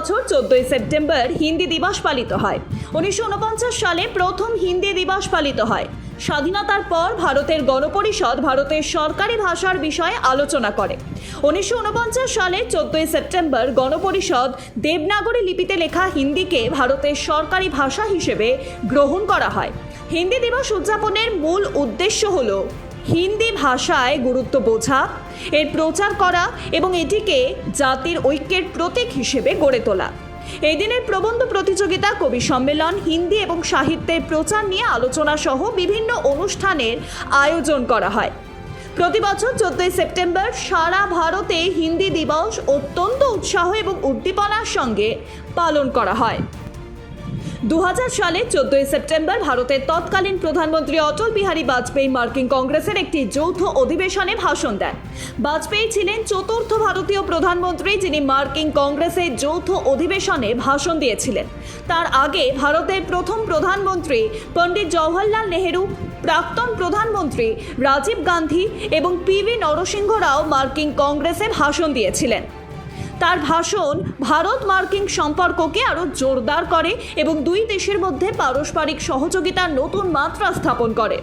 বছর চোদ্দই সেপ্টেম্বর হিন্দি দিবস পালিত হয়। উনিশশো উনপঞ্চাশ সালে প্রথম হিন্দি দিবস পালিত হয়। স্বাধীনতার পর ভারতের গণপরিষদ ভারতের সরকারি ভাষার বিষয়ে আলোচনা করে। উনিশশো উনপঞ্চাশ সালে চোদ্দই সেপ্টেম্বর গণপরিষদ দেবনাগরী লিপিতে লেখা হিন্দিকে ভারতের সরকারি ভাষা হিসেবে গ্রহণ করা হয়। হিন্দি দিবস উদযাপনের মূল উদ্দেশ্য হল হিন্দি ভাষায় গুরুত্ব বোঝা, এর প্রচার করা এবং এটিকে জাতির ঐক্যের প্রতীক হিসেবে গড়ে তোলা। এই দিনের প্রবন্ধ প্রতিযোগিতা, কবি সম্মেলন, হিন্দি এবং সাহিত্যের প্রচার নিয়ে আলোচনা সহ বিভিন্ন অনুষ্ঠানের আয়োজন করা হয়। প্রতি বছর চোদ্দই সেপ্টেম্বর সারা ভারতে হিন্দি দিবস অত্যন্ত উৎসাহ এবং উদ্দীপনার সঙ্গে পালন করা হয়। দু সালে চোদ্দই সেপ্টেম্বর ভারতের তৎকালীন প্রধানমন্ত্রী অটল বিহারী বাজপেয়ী মার্কিন কংগ্রেসের একটি যৌথ অধিবেশনে ভাষণ দেন। বাজপেয়ী ছিলেন চতুর্থ ভারতীয় প্রধানমন্ত্রী যিনি মার্কিন কংগ্রেসের যৌথ অধিবেশনে ভাষণ দিয়েছিলেন। তার আগে ভারতের প্রথম প্রধানমন্ত্রী পণ্ডিত জওহরলাল নেহেরু, প্রাক্তন প্রধানমন্ত্রী রাজীব গান্ধী এবং পিভি নরসিংহ রাও মার্কিন কংগ্রেসে ভাষণ দিয়েছিলেন। তার ভাষণ ভারত মার্কিন সম্পর্ককে আরও জোরদার করে এবং দুই দেশের মধ্যে পারস্পরিক সহযোগিতার নতুন মাত্রা স্থাপন করে।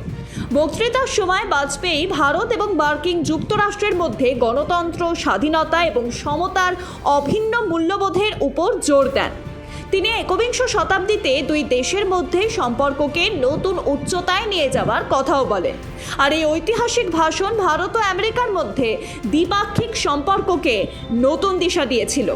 বক্তৃতার সময় বাজপেয়ী ভারত এবং মার্কিন যুক্তরাষ্ট্রের মধ্যে গণতন্ত্র, স্বাধীনতা এবং সমতার অভিন্ন মূল্যবোধের উপর জোর দেন। তিনি একবিংশ শতাব্দীতে দুই দেশের মধ্যে সম্পর্ককে নতুন উচ্চতায় নিয়ে যাওয়ার কথাও বলেন আর এই ঐতিহাসিক ভাষণ ভারত ও আমেরিকার মধ্যে দ্বিপাক্ষিক সম্পর্ককে নতুন দিশা দিয়েছিল।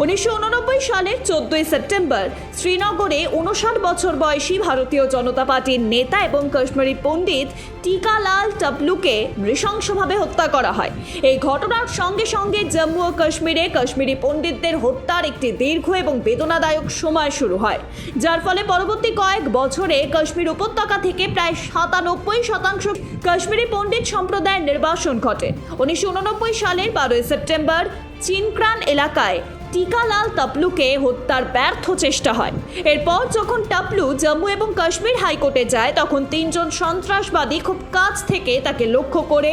উনিশশো উননব্বই সালের চোদ্দই সেপ্টেম্বর, শ্রীনগরে উনষাট বছর বয়সী ভারতীয় জনতা পার্টির নেতা এবং কাশ্মীরি পণ্ডিত টিকালাল টাপলুকে নৃশংসভাবে হত্যা করা হয়। এই ঘটনার সঙ্গে সঙ্গে জম্মু ও কাশ্মীরে কাশ্মীরি পণ্ডিতদের হত্যার একটি দীর্ঘ এবং বেদনাদায়ক সময় শুরু হয়। যার ফলে পরবর্তী কয়েক বছরে কাশ্মীর উপত্যকা থেকে প্রায় সাতানব্বই শতাংশ কাশ্মীরি পণ্ডিত সম্প্রদায়ের নির্বাসন ঘটে। উনিশশো উননব্বই সালের বারোই সেপ্টেম্বর, চিনক্রান এলাকায় টিকালাল টাপলুকে হত্যার ব্যর্থ চেষ্টা হয় এরপর যখন টাপলু জম্মু এবং কাশ্মীর হাইকোর্টে যায় তখন তিনজন সন্ত্রাসবাদী খুব কাছ থেকে তাকে লক্ষ্য করে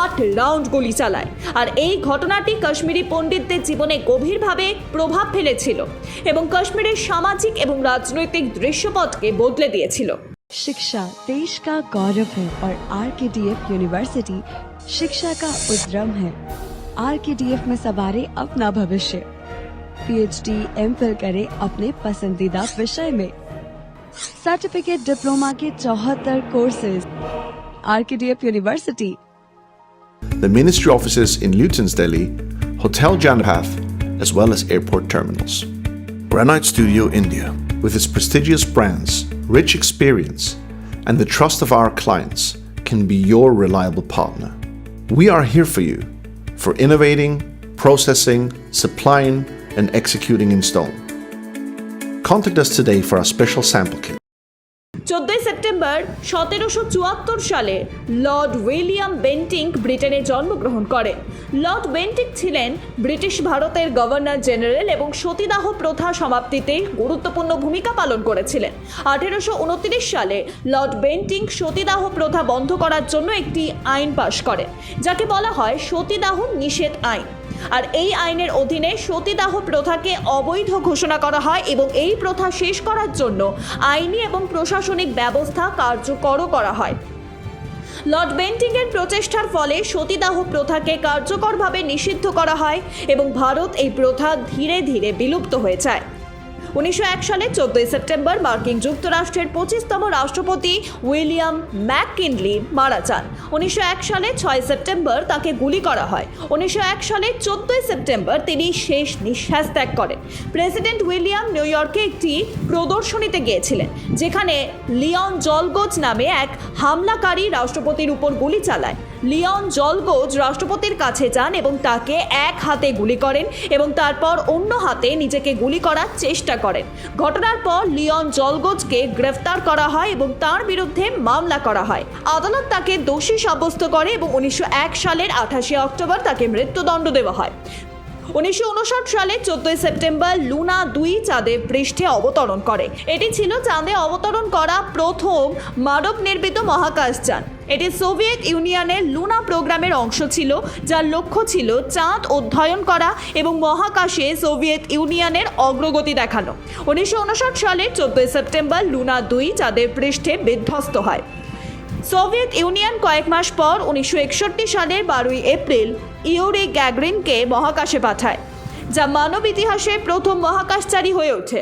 আট রাউন্ড গুলি চালায় আর এই ঘটনাটি কাশ্মীরি পণ্ডিতদের জীবনে গভীরভাবে প্রভাব ফেলেছিল এবং কাশ্মীরের সামাজিক এবং রাজনৈতিক দৃশ্যপটকে বদলে দিয়েছিল शिक्षा देश का गौरव है और आर के डी एफ यूनिवर्सिटी शिक्षा का उद्रम है आर के डी एफ में सवारे अपना भविष्य पीएचडी एम फिल करे अपने पसंदीदा विषय में सर्टिफिकेट डिप्लोमा के चौहत्तर courses R K D F university the ministry offices in Luton's Delhi, Hotel Janpath, as well as airport terminals. Granite Studio India, with its prestigious brands, rich experience, and the trust of our clients, can be your reliable partner. We are here for you for innovating, processing, supplying, and executing in stone. Contact us today for our special sample kit. চোদ্দই September, সতেরোশো চুয়াত্তর সালে Lord William Bentinck ব্রিটেনে জন্মগ্রহণ করেন Lord Bentinck ছিলেন British ভারতের governor general এবং সতীদাহ প্রথা সমাপ্তিতে গুরুত্বপূর্ণ ভূমিকা পালন করেছিলেন আঠেরোশো উনত্রিশ সালে লর্ড বেন্টিঙ্ক সতীদাহ প্রথা বন্ধ করার জন্য একটি আইন পাশ করেন, যাকে বলা হয় সতীদাহ নিষেধ আইন আর এই আইনের অধীনে সতীদাহ প্রথাকে অবৈধ ঘোষণা করা হয় এবং এই প্রথা শেষ করার জন্য আইনি এবং প্রশাসনিক ব্যবস্থা কার্যকরও করা হয়। লর্ড বেন্টিংয়ের প্রচেষ্টার ফলে সতীদাহ প্রথাকে কার্যকরভাবে নিষিদ্ধ করা হয় এবং ভারত এই প্রথা ধীরে ধীরে বিলুপ্ত হয়ে যায়। উনিশশো এক সালে চোদ্দই সেপ্টেম্বর মার্কিন যুক্তরাষ্ট্রের পঁচিশতম রাষ্ট্রপতি উইলিয়াম ম্যাককিনলি মারা যান। উনিশশো এক সালে ছয় সেপ্টেম্বর তাকে গুলি করা হয়। উনিশশো এক সালে চোদ্দই সেপ্টেম্বর তিনি শেষ নিঃশ্বাস ত্যাগ করেন। প্রেসিডেন্ট উইলিয়াম নিউ ইয়র্কে একটি প্রদর্শনীতে গিয়েছিলেন, যেখানে লিওন জলগোজ নামে এক হামলাকারী রাষ্ট্রপতির উপর গুলি চালায়। লিওন জলগোজ রাষ্ট্রপতির কাছে যান এবং তাকে এক হাতে গুলি করেন এবং তারপর অন্য হাতে নিজেকে গুলি করার চেষ্টা করেন। ঘটনার পর লিওন জলগোজকে গ্রেফতার করা হয় এবং তার বিরুদ্ধে মামলা করা হয়। আদালত তাকে দোষী সাব্যস্ত করে এবং উনিশশো এক সালের আঠাশে অক্টোবর তাকে মৃত্যুদণ্ড দেওয়া হয়। উনিশশো উনষাট সালে চোদ্দই সেপ্টেম্বর লুনা দুই চাঁদে পৃষ্ঠে অবতরণ করে। এটি ছিল চাঁদে অবতরণ করা প্রথম মানব নির্মিত মহাকাশযান এটি সোভিয়েত ইউনিয়নের লুনা প্রোগ্রামের অংশ ছিল, যার লক্ষ্য ছিল চাঁদ অধ্যয়ন করা এবং মহাকাশে সোভিয়েত ইউনিয়নের অগ্রগতি দেখানো। উনিশশো সালের চোদ্দই সেপ্টেম্বর লুনা দুই চাঁদের পৃষ্ঠে বিধ্বস্ত হয়। সোভিয়েত ইউনিয়ন কয়েক মাস পর উনিশশো একষট্টি সালের বারোই এপ্রিল ইউরি গ্যাগরিনকে মহাকাশে পাঠায়, যা মানব ইতিহাসে প্রথম মহাকাশচারী হয়ে ওঠে।